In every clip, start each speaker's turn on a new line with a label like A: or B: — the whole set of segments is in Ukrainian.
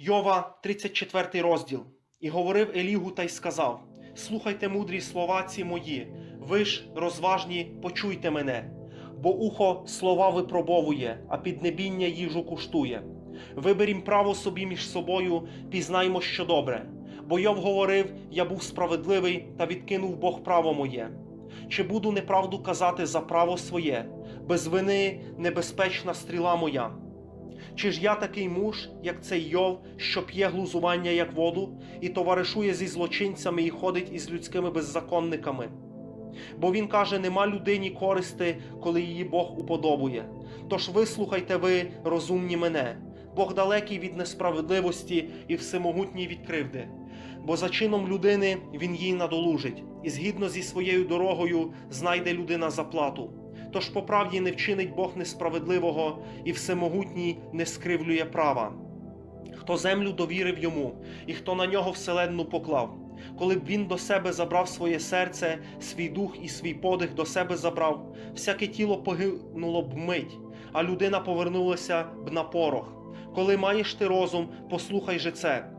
A: Йова, 34 розділ. І говорив Елігу та й сказав: Слухайте мудрі слова ці мої, ви ж розважні, почуйте мене, бо ухо слова випробовує, а піднебіння їжу куштує. Виберім право собі між собою, пізнаймо, що добре. Бо Йов говорив: Я був справедливий та відкинув Бог право моє. Чи буду неправду казати за право своє, без вини небезпечна стріла моя? Чи ж я такий муж, як цей Йов, що п'є глузування, як воду, і товаришує зі злочинцями і ходить із людськими беззаконниками? Бо він каже: нема людині користи, коли її Бог уподобує. Тож вислухайте ви, розумні мене, Бог далекий від несправедливості і всемогутній від кривди. Бо за чином людини він їй надолужить, і згідно зі своєю дорогою знайде людина заплату. Тож по правді не вчинить Бог несправедливого, і всемогутній не скривлює права. Хто землю довірив йому, і хто на нього вселенну поклав, коли б він до себе забрав своє серце, свій дух і свій подих до себе забрав, всяке тіло погинуло б мить, а людина повернулася б на порох. Коли маєш ти розум, послухай же це.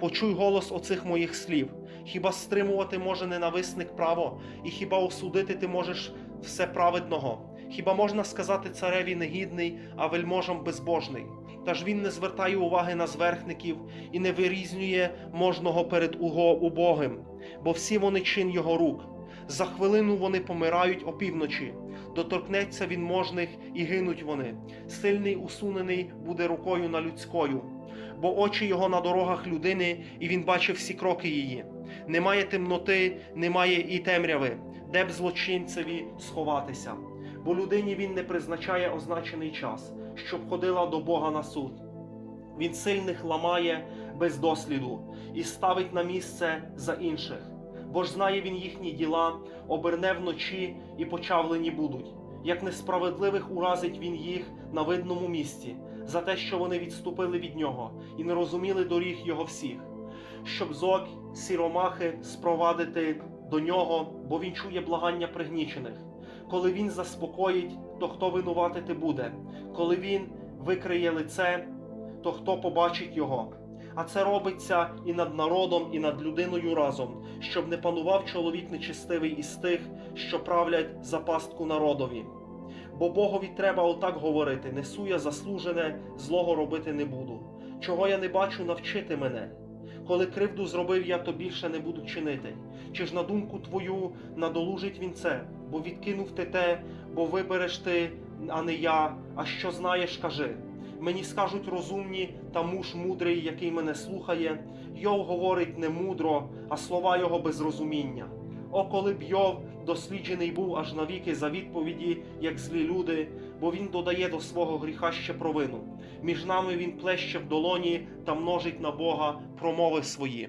A: Почуй голос оцих моїх слів. Хіба стримувати може ненависник право, і хіба осудити ти можеш все праведного? Хіба можна сказати цареві негідний, а вельможам безбожний? Та ж він не звертає уваги на зверхників і не вирізнює можного перед убогим, бо всі вони чин його рук. За хвилину вони помирають опівночі, доторкнеться він можних і гинуть вони. Сильний усунений буде рукою на людською, бо очі його на дорогах людини, і він бачив всі кроки її. Немає темноти, немає і темряви, де б злочинцеві сховатися. Бо людині він не призначає означений час, щоб ходила до Бога на суд. Він сильних ламає без досліду і ставить на місце за інших. Бо ж знає він їхні діла, оберне вночі і почавлені будуть. Як несправедливих уразить він їх на видному місці за те, що вони відступили від нього і не розуміли доріг його всіх, щоб зок сіромахи спровадити до нього, бо він чує благання пригнічених. Коли він заспокоїть, то хто винуватити буде? Коли він викриє лице, то хто побачить його? А це робиться і над народом, і над людиною разом, щоб не панував чоловік нечистивий із тих, що правлять за пастку народові. Бо Богові треба отак говорити: несу я заслужене, злого робити не буду. Чого я не бачу, навчити мене. Коли кривду зробив я, то більше не буду чинити. Чи ж на думку твою надолужить він це, бо відкинув ти те, бо вибереш ти, а не я, а що знаєш, кажи. Мені скажуть розумні та муж мудрий, який мене слухає, Йов говорить не мудро, а слова його без розуміння. О, коли б Йов досліджений був аж навіки за відповіді, як злі люди, бо він додає до свого гріха ще провину. Між нами він плеще в долоні та множить на Бога промови свої.